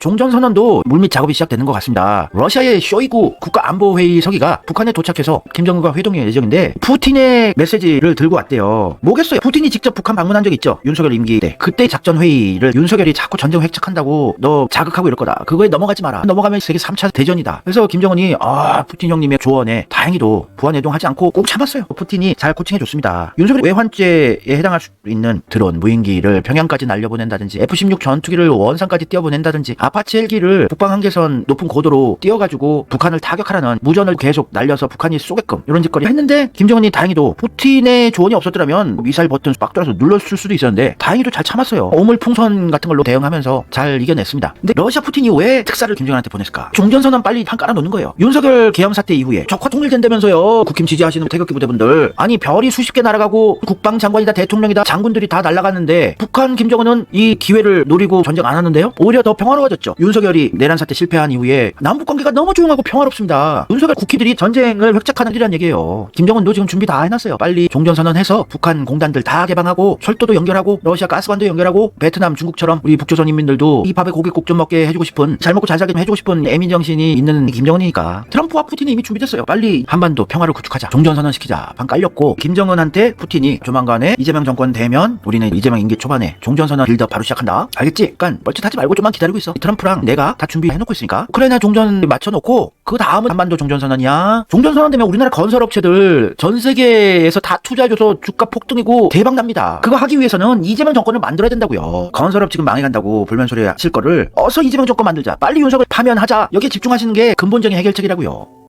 종전선언도 물밑 작업이 시작되는 것 같습니다. 러시아의 쇼이구 국가안보회의 서기가 북한에 도착해서 김정은과 회동이 예정인데 푸틴의 메시지를 들고 왔대요. 뭐겠어요? 푸틴이 직접 북한 방문한 적 있죠? 윤석열 임기 때. 그때 작전 회의를 윤석열이 자꾸 전쟁 획책한다고 너 자극하고 이럴 거다. 그거에 넘어가지 마라. 넘어가면 세계 3차 대전이다. 그래서 김정은이 아 푸틴 형님의 조언에 다행히도 부안 해동하지 않고 꼭 참았어요. 푸틴이 잘 코칭해 줬습니다. 윤석열 외환죄에 해당할 수 있는 드론 무인기를 평양까지 날려보낸다든지 F-16 전투기를 원산까지 띄워보낸다든지 아파치 헬기를 북방 한계선 높은 고도로 띄워가지고 북한을 타격하라는 무전을 계속 날려서 북한이 쏘게끔 이런 짓거리 했는데 김정은이 다행히도 푸틴의 조언이 없었더라면 미사일 버튼 빡 돌아서 눌렀을 수도 있었는데 다행히도 잘 참았어요. 오물풍선 같은 걸로 대응하면서 잘 이겨냈습니다. 근데 러시아 푸틴이 왜 특사를 김정은한테 보냈을까? 종전선언 빨리 한 깔아놓는 거예요. 윤석열 계엄 사태 이후에 적화 통일된다면서요. 국힘 지지하시는 태극기 부대분들 아니 별이 수십 개 날아가고 국방장관이다 대통령이다 장군들이 다 날아갔는데 북한 김정은은 이 기회를 노리고 전쟁 안 하는데요? 오히려 더 평화로워졌죠. 윤석열이 내란 사태 실패한 이후에 남북 관계가 너무 조용하고 평화롭습니다. 윤석열 국회들이 전쟁을 획책하는 일이란 얘기예요. 김정은도 지금 준비 다 해놨어요. 빨리 종전선언해서 북한 공단들 다 개방하고 철도도 연결하고 러시아 가스관도 연결하고 베트남 중국처럼 우리 북조선 인민들도 이 밥에 고기 꼭 좀 먹게 해주고 싶은 잘 먹고 잘 살게 좀 해주고 싶은 애민 정신이 있는 김정은이니까 트럼프와 푸틴이 이미 준비됐어요. 빨리 한반도 평화를 구축하자. 종전선언 시키자. 방 깔렸고 김정은한테 푸틴이 조만간에 이재명 정권 되면 우리는 이재명 임기 초반에 종전선언 빌드업 바로 시작한다. 알겠지? 그러니까 뻘짓하지 말고 좀만 기다리고 있어. 트럼프랑 내가 다 준비해놓고 있으니까 우크라이나 종전 맞춰놓고 그 다음은 한반도 종전선언이야. 종전선언 되면 우리나라 건설업체들 전 세계에서 다 투자해줘서 주가 폭등이고 대박 납니다. 그거 하기 위해서는 이재명 정권을 만들어야 된다고요. 건설업 지금 망해간다고 불만소리 하실 거를 어서 이재명 정권 만들자. 빨리 윤석을 파면하자. 여기에 집중하시는 게 근본적인 해결책이라고요.